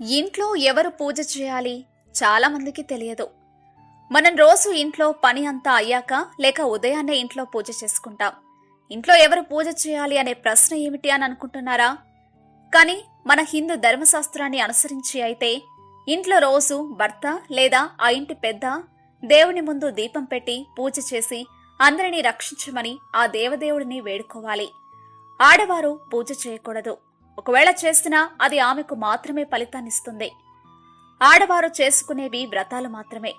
ఇంట్లో ఎవరు పూజ చేయాలి? చాలామందికి తెలియదు. మనం రోజు ఇంట్లో పని అంతా అయ్యాక లేక ఉదయాన్నే ఇంట్లో పూజ చేసుకుంటాం. ఇంట్లో ఎవరు పూజ చేయాలి అనే ప్రశ్న ఏమిటి అని అనుకుంటున్నారా? కానీ మన హిందూ ధర్మశాస్త్రాన్ని అనుసరించి అయితే ఇంట్లో రోజు భర్త లేదా ఆ ఇంటి పెద్ద దేవుని ముందు దీపం పెట్టి పూజ చేసి అందరినీ రక్షించమని ఆ దేవదేవుడిని వేడుకోవాలి. ఆడవారు పూజ చేయకూడదు. ఒకవేళ చేసినా అది ఆమెకు మాత్రమే ఫలితాన్నిస్తుంది. ఆడవారు చేసుకునేవి వ్రతాలు మాత్రమే.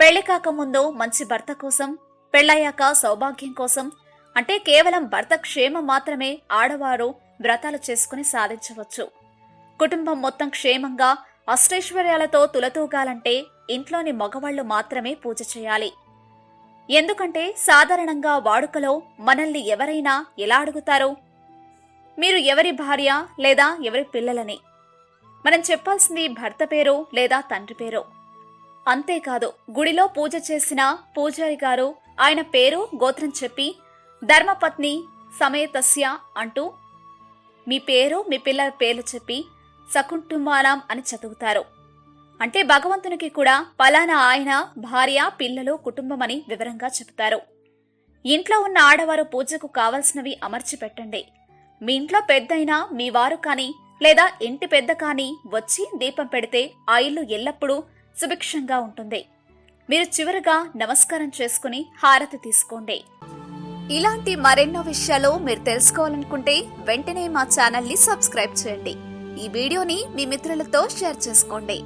పెళ్ళి కాకముందు మంచి భర్త కోసం పెళ్ళయ్యాక సౌభాగ్యం కోసం అంటే కేవలం భర్త క్షేమం మాత్రమే ఆడవారు వ్రతాలు చేసుకుని సాధించవచ్చు. కుటుంబం మొత్తం క్షేమంగా అష్టైశ్వర్యాలతో తులతూగాలంటే ఇంట్లోని మగవాళ్ళు మాత్రమే పూజ చేయాలి. ఎందుకంటే సాధారణంగా వాడుకలో మనల్ని ఎవరైనా ఎలా అడుగుతారో? మీరు ఎవరి భార్య లేదా ఎవరి పిల్లలని? మనం చెప్పాల్సింది భర్త పేరు లేదా తండ్రి పేరు. అంతేకాదు గుడిలో పూజ చేసిన పూజారి గారు ఆయన పేరు గోత్రం చెప్పి ధర్మపత్ని సమేతస్య అంటూ మీ పేరు మీ పిల్లల పేర్లు చెప్పి సకుటుంబానం అని చదువుతారు. అంటే భగవంతునికి కూడా పలానా ఆయన భార్య పిల్లలు కుటుంబం అని వివరంగా చెబుతారు. ఇంట్లో ఉన్న ఆడవారు పూజకు కావలసినవి అమర్చి పెట్టండి మీ ఇంట్లో పెద్దయినా మీ వారు కానీ లేదా ఇంటి పెద్ద కానీ వచ్చి దీపం పెడితే ఆ ఇల్లు ఎల్లప్పుడూ సుభిక్షంగా ఉంటుంది. మీరు చివరగా నమస్కారం చేసుకుని హారతి తీసుకోండి. ఇలాంటి మరెన్నో విషయాలు మీరు తెలుసుకోవాలనుకుంటే వెంటనే మా ఛానల్ని సబ్స్క్రైబ్ చేయండి. ఈ వీడియోని మీ మిత్రులతో షేర్ చేసుకోండి.